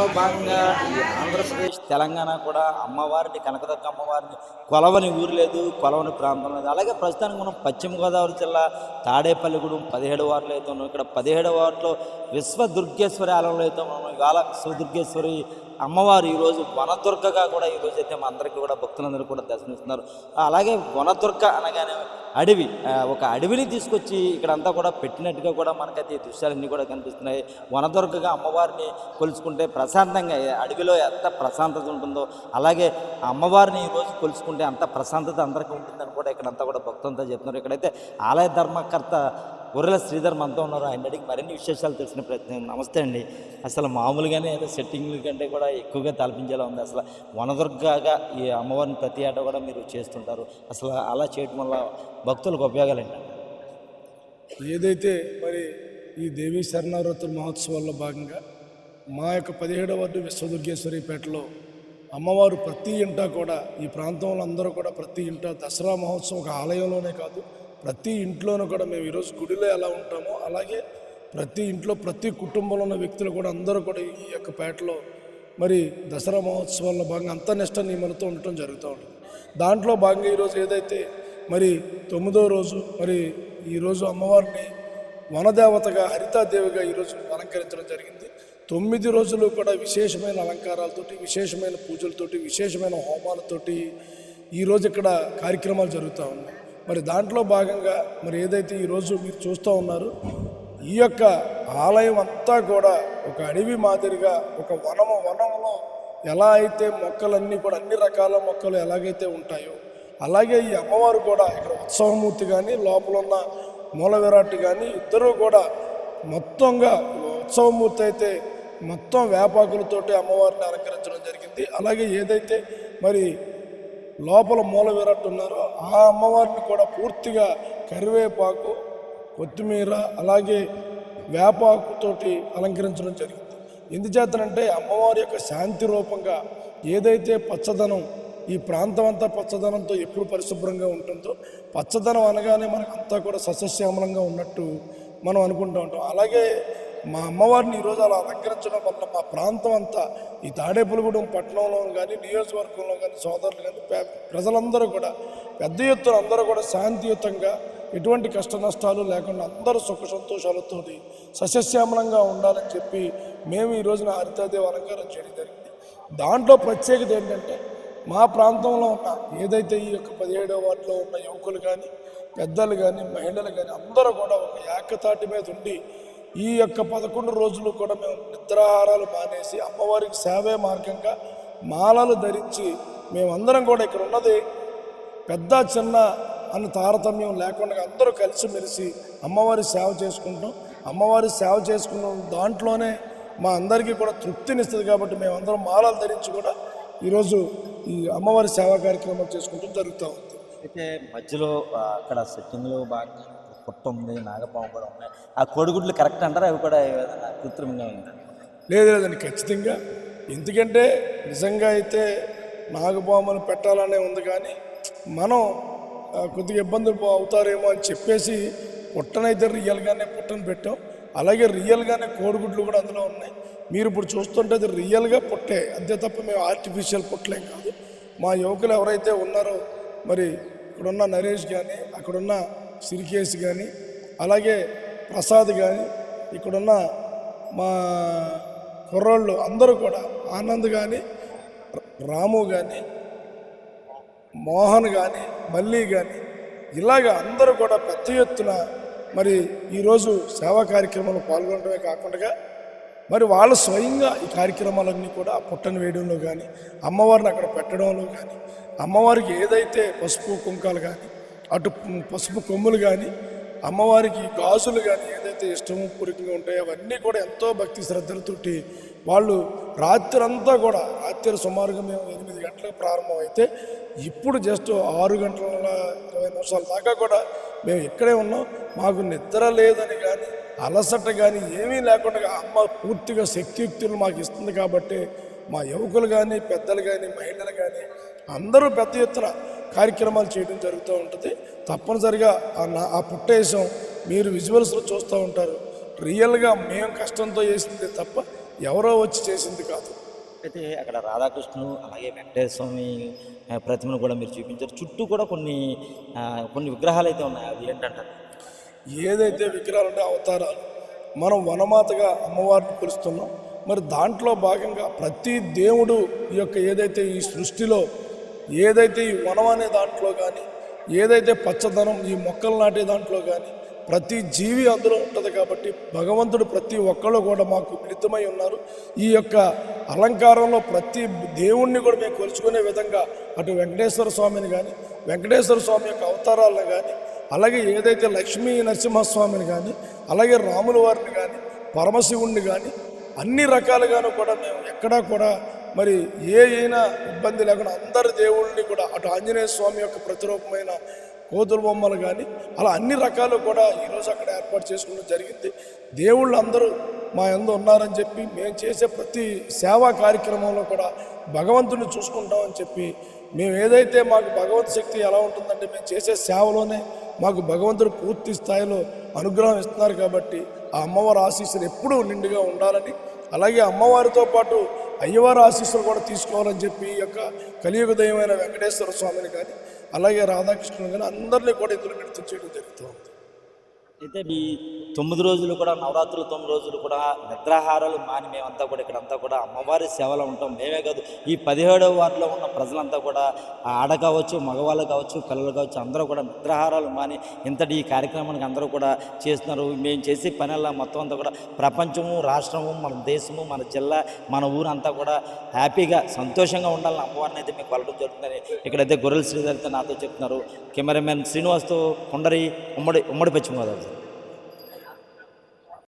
మహోత్సవాల్లో భాగంగా ఈ ఆంధ్రప్రదేశ్ తెలంగాణ కూడా అమ్మవారిని కనకదుర్గ అమ్మవారిని కొలవని ఊరు లేదు కొలవని ప్రాంతం లేదు. అలాగే ప్రస్తుతానికి మనం పశ్చిమ గోదావరి జిల్లా తాడేపల్లిగూడెం పదిహేడు వార్డులో అయితే ఉన్నాం. ఇక్కడ పదిహేడు వార్డులో విశ్వ దుర్గేశ్వరి ఆలయంలో అయితే మనం ఇవాళ విశ్వ దుర్గేశ్వరి అమ్మవారు ఈరోజు వనదుర్గగా కూడా ఈరోజు అయితే మా అందరికీ కూడా భక్తులందరూ కూడా దర్శనిస్తున్నారు అలాగే వనదుర్గ అనగానే అడవి ఒక అడవిని తీసుకొచ్చి ఇక్కడంతా కూడా పెట్టినట్టుగా కూడా మనకైతే ఈ దృశ్యాలన్నీ కూడా కనిపిస్తున్నాయి. వనదుర్గగా అమ్మవారిని కొలుచుకుంటే ప్రశాంతంగా అడవిలో ఎంత ప్రశాంతత ఉంటుందో అలాగే అమ్మవారిని ఈరోజు కొలుచుకుంటే అంత ప్రశాంతత అందరికీ ఉంటుందని కూడా ఇక్కడంతా కూడా భక్తులంతా చెప్తున్నారు. ఇక్కడైతే ఆలయ ధర్మకర్త గొర్రెల శ్రీధర్ మనతో ఉన్నారు. ఆయన అడిగి మరిన్ని విశేషాలు తెలిసిన ప్రయత్నం. నమస్తే అండి. అసలు మామూలుగానే ఏదో సెట్టింగ్ల కంటే కూడా ఎక్కువగా తలపించేలా ఉంది. అసలు వనదుర్గాగా ఈ అమ్మవారిని ప్రతి ఆట కూడా మీరు చేస్తుంటారు. అసలు అలా చేయటం వల్ల భక్తులకు ఉపయోగాలు ఏంటండి? ఏదైతే మరి ఈ దేవీ శరణావృతుల మహోత్సవాల్లో భాగంగా మా యొక్క పదిహేడవ వార్డు విశ్వదుర్గేశ్వరిపేటలో అమ్మవారు ప్రతి ఇంటా కూడా ఈ ప్రాంతంలో అందరూ కూడా ప్రతి ఇంట దసరా మహోత్సవం ఒక ఆలయంలోనే కాదు ప్రతి ఇంట్లోనూ కూడా మేము ఈరోజు గుడిలో ఎలా ఉంటామో అలాగే ప్రతి ఇంట్లో ప్రతి కుటుంబంలో ఉన్న వ్యక్తులు కూడా అందరూ కూడా ఈ యొక్క పేటలో మరి దసరా మహోత్సవాల్లో భాగంగా అంత నిష్ట నియమలతో ఉండటం జరుగుతూ ఉంటుంది. దాంట్లో భాగంగా ఈరోజు ఏదైతే మరి తొమ్మిదో రోజు మరి ఈరోజు అమ్మవారిని వనదేవతగా హరితాదేవిగా ఈరోజు అలంకరించడం జరిగింది. తొమ్మిది రోజులు కూడా విశేషమైన అలంకారాలతోటి విశేషమైన పూజలతోటి విశేషమైన హోమాలతోటి ఈరోజు ఇక్కడ కార్యక్రమాలు జరుగుతూ ఉన్నాయి. మరి దాంట్లో భాగంగా మరి ఏదైతే ఈరోజు మీరు చూస్తూ ఉన్నారు ఈ యొక్క ఆలయం అంతా కూడా ఒక అడవి మాదిరిగా ఒక వనము వనంలో ఎలా అయితే మొక్కలన్నీ కూడా అన్ని రకాల మొక్కలు ఎలాగైతే ఉంటాయో అలాగే ఈ అమ్మవారు కూడా ఇక్కడ ఉత్సవమూర్తి కానీ లోపల ఉన్న మూల విరాట్ కానీ ఇద్దరూ కూడా మొత్తంగా ఉత్సవమూర్తి అయితే మొత్తం వేపాకులతోటి అమ్మవారిని అలంకరించడం జరిగింది. అలాగే ఏదైతే మరి లోపల మూల విరట్టు ఉన్నారో ఆ అమ్మవారిని కూడా పూర్తిగా కరివేపాకు కొత్తిమీర అలాగే వేపాకుతోటి అలంకరించడం జరిగింది. ఎందుచేతనంటే అమ్మవారి యొక్క శాంతి రూపంగా ఏదైతే పచ్చదనం ఈ ప్రాంతం అంతా పచ్చదనంతో ఎప్పుడు పరిశుభ్రంగా ఉంటుందో పచ్చదనం అనగానే మనకు అంతా కూడా సస్యశ్యామలంగా ఉన్నట్టు మనం అనుకుంటూ ఉంటాం. అలాగే మా అమ్మవారిని ఈరోజు అలా అలంకరించడం వల్ల మా ప్రాంతం అంతా ఈ తాడేపులగూడెం పట్టణంలో కానీ నియోజకవర్గంలో కానీ సోదరులు కానీ పే- ప్రజలందరూ కూడా పెద్ద ఎత్తున అందరూ కూడా శాంతియుతంగా ఎటువంటి కష్ట నష్టాలు లేకుండా అందరూ సుఖ సంతోషాలతో సస్యశ్యామలంగా ఉండాలని చెప్పి మేము ఈ రోజున హరితాదేవి అలంకారం చేయడం జరిగింది. దాంట్లో ప్రత్యేకత ఏంటంటే మా ప్రాంతంలో ఉన్న ఏదైతే ఈ యొక్క పదిహేడవ వార్డులో ఉన్న యువకులు కానీ పెద్దలు కానీ మహిళలు కానీ అందరూ కూడా ఒక ఏకతాటి మీద ఉండి ఈ యొక్క పదకొండు రోజులు కూడా మేము నిద్రాహారాలు మానేసి అమ్మవారికి సేవే మార్గంగా మాలలు ధరించి మేమందరం కూడా ఇక్కడ ఉన్నది. పెద్ద చిన్న అన్న తారతమ్యం లేకుండా అందరూ కలిసిమెలిసి అమ్మవారి సేవ చేసుకుంటాం అమ్మవారి సేవ చేసుకున్న దాంట్లోనే మా అందరికీ కూడా తృప్తినిస్తుంది కాబట్టి మేమందరం మాలలు ధరించి కూడా ఈరోజు ఈ అమ్మవారి సేవా కార్యక్రమం చేసుకుంటూ జరుగుతూ ఉంది. అయితే మధ్యలో అక్కడ సెట్టింగ్లో బాగా పుట్ట ఉంది నాగపాము కూడా ఉన్నాయి. ఆ కోడిగుడ్లు కరెక్ట్ అంటారా? అవి కూడా కృత్రిమంగా ఉంది లేదు లేదండి ఖచ్చితంగా. ఎందుకంటే నిజంగా అయితే నాగపాములు పెట్టాలనే ఉంది కానీ మనం కొద్దిగా ఇబ్బందులు అవుతారేమో అని చెప్పేసి పుట్టనైతే రియల్గానే పుట్టను పెట్టాం. అలాగే రియల్గానే కోడిగుడ్లు కూడా అందులో ఉన్నాయి. మీరు ఇప్పుడు చూస్తుంటే అది రియల్గా పుట్టే. అంతే తప్ప మేము ఆర్టిఫిషియల్ పుట్టలేం కాదు. మా యువకులు ఎవరైతే ఉన్నారో మరి ఇక్కడున్న నరేష్ కానీ అక్కడున్న సిరికేసి కానీ అలాగే ప్రసాద్ కానీ ఇక్కడున్న మా కుర్రోళ్ళు అందరూ కూడా ఆనంద్ కానీ రాము కానీ మోహన్ కానీ మల్లి కానీ ఇలాగ అందరూ కూడా పెద్ద ఎత్తున మరి ఈరోజు సేవా కార్యక్రమంలో పాల్గొనడమే కాకుండా మరి వాళ్ళు స్వయంగా ఈ కార్యక్రమాలన్నీ కూడా ఆ పుట్టను వేయడంలో కానీ అమ్మవారిని అక్కడ పెట్టడంలో కానీ అమ్మవారికి ఏదైతే పసుపు కుంకాలు కానీ అటు పసుపు కొమ్ములు కానీ అమ్మవారికి గాజులు కానీ ఏదైతే ఇష్టము పూరికంగా ఉంటాయో అవన్నీ కూడా ఎంతో భక్తి శ్రద్ధలతోటి వాళ్ళు రాత్రంతా కూడా రాత్రి సుమారుగా మేము ఎనిమిది గంటలకు ప్రారంభమైతే ఇప్పుడు జస్ట్ ఆరు గంటల ఇరవై నిమిషాల దాకా కూడా మేము ఇక్కడే ఉన్నాం. మాకు నిద్ర లేదని కానీ అలసట కానీ ఏమీ లేకుండా అమ్మ పూర్తిగా శక్తియుక్తులు మాకు ఇస్తుంది కాబట్టి మా యువకులు కానీ పెద్దలు కానీ మహిళలు కానీ అందరూ పెద్ద ఎత్తున కార్యక్రమాలు చేయడం జరుగుతూ ఉంటుంది. తప్పనిసరిగా ఆ ఆ పుట్టేశం మీరు విజువల్స్లో చూస్తూ ఉంటారు. రియల్గా మేము కష్టంతో చేసింది తప్ప ఎవరో వచ్చి చేసింది కాదు. అయితే అక్కడ రాధాకృష్ణుడు అలాగే వెంకటేశ్వర స్వామి ప్రతిమను కూడా మీరు చూపించారు. చుట్టూ కూడా కొన్ని కొన్ని విగ్రహాలు అయితే ఉన్నాయి. అవి ఏంటంటారు? ఏదైతే విగ్రహాలంటే అవతారాలు మనం వనమాతగా అమ్మవారిని కొలుస్తున్నాం. మరి దాంట్లో భాగంగా ప్రతి దేవుడు ఈ యొక్క ఏదైతే ఈ సృష్టిలో ఏదైతే ఈ వనం అనే దాంట్లో కానీ ఏదైతే పచ్చదనం ఈ మొక్కలు నాటే దాంట్లో కానీ ప్రతి జీవి అందులో ఉంటుంది కాబట్టి భగవంతుడు ప్రతి ఒక్కళ్ళు కూడా మాకు మిళితమై ఉన్నారు. ఈ యొక్క అలంకారంలో ప్రతి దేవుణ్ణి కూడా మేము కొలుచుకునే విధంగా అటు వెంకటేశ్వర స్వామిని కానీ వెంకటేశ్వర స్వామి యొక్క అవతారాలను కానీ అలాగే ఏదైతే లక్ష్మీ నరసింహస్వామిని కానీ అలాగే రాముల వారిని కానీ పరమశివుణ్ణి కానీ అన్ని రకాలుగాను కూడా మేము ఎక్కడా కూడా మరి ఏ అయినా ఇబ్బంది లేకుండా అందరి దేవుళ్ళని కూడా అటు ఆంజనేయ స్వామి యొక్క ప్రతిరూపమైన కోతుల బొమ్మలు కానీ అలా అన్ని రకాలు కూడా ఈరోజు అక్కడ ఏర్పాటు చేసుకోవడం జరిగింది. దేవుళ్ళు అందరూ మా ఎందు ఉన్నారని చెప్పి మేము చేసే ప్రతి సేవా కార్యక్రమంలో కూడా భగవంతుని చూసుకుంటామని చెప్పి మేము ఏదైతే మాకు భగవంతు శక్తి ఎలా ఉంటుందంటే మేము చేసే సేవలోనే మాకు భగవంతుడు పూర్తి స్థాయిలో అనుగ్రహం ఇస్తున్నారు కాబట్టి ఆ అమ్మవారి ఆశీస్సులు ఎప్పుడూ నిండుగా ఉండాలని అలాగే అమ్మవారితో పాటు అయ్యవారి ఆశీస్సులు కూడా తీసుకోవాలని చెప్పి ఈ యొక్క కలియుగ దైవమైన వెంకటేశ్వర స్వామిని కానీ అలాగే రాధాకృష్ణుని కానీ అందరినీ కూడా ఇందులో నృత్యం చేయడం జరుగుతుంది అయితే మీ తొమ్మిది రోజులు కూడా నవరాత్రులు తొమ్మిది రోజులు కూడా నిద్రాహారాలు మాని మేమంతా కూడా ఇక్కడంతా కూడా అమ్మవారి సేవలో ఉంటాం. మేమే కాదు ఈ పదిహేడవ వారిలో ఉన్న ప్రజలంతా కూడా ఆడ కావచ్చు మగవాళ్ళు కావచ్చు పిల్లలు కావచ్చు అందరూ కూడా నిద్రాహారాలు మాని ఇంతటి ఈ కార్యక్రమానికి అందరూ కూడా చేస్తున్నారు. మేము చేసే పనిలా మొత్తం అంతా కూడా ప్రపంచము రాష్ట్రము మన దేశము మన జిల్లా మన ఊరు అంతా కూడా హ్యాపీగా సంతోషంగా ఉండాలని అమ్మవారిని అయితే మీకు కొలడం జరుగుతుందని ఇక్కడైతే గొర్రెల శ్రీధరితో నాతో చెప్తున్నారు. కెమెరామెన్ శ్రీనివాస్తో కొండరి ఉమ్మడి ఉమ్మడి పశ్చిమ గోదావరి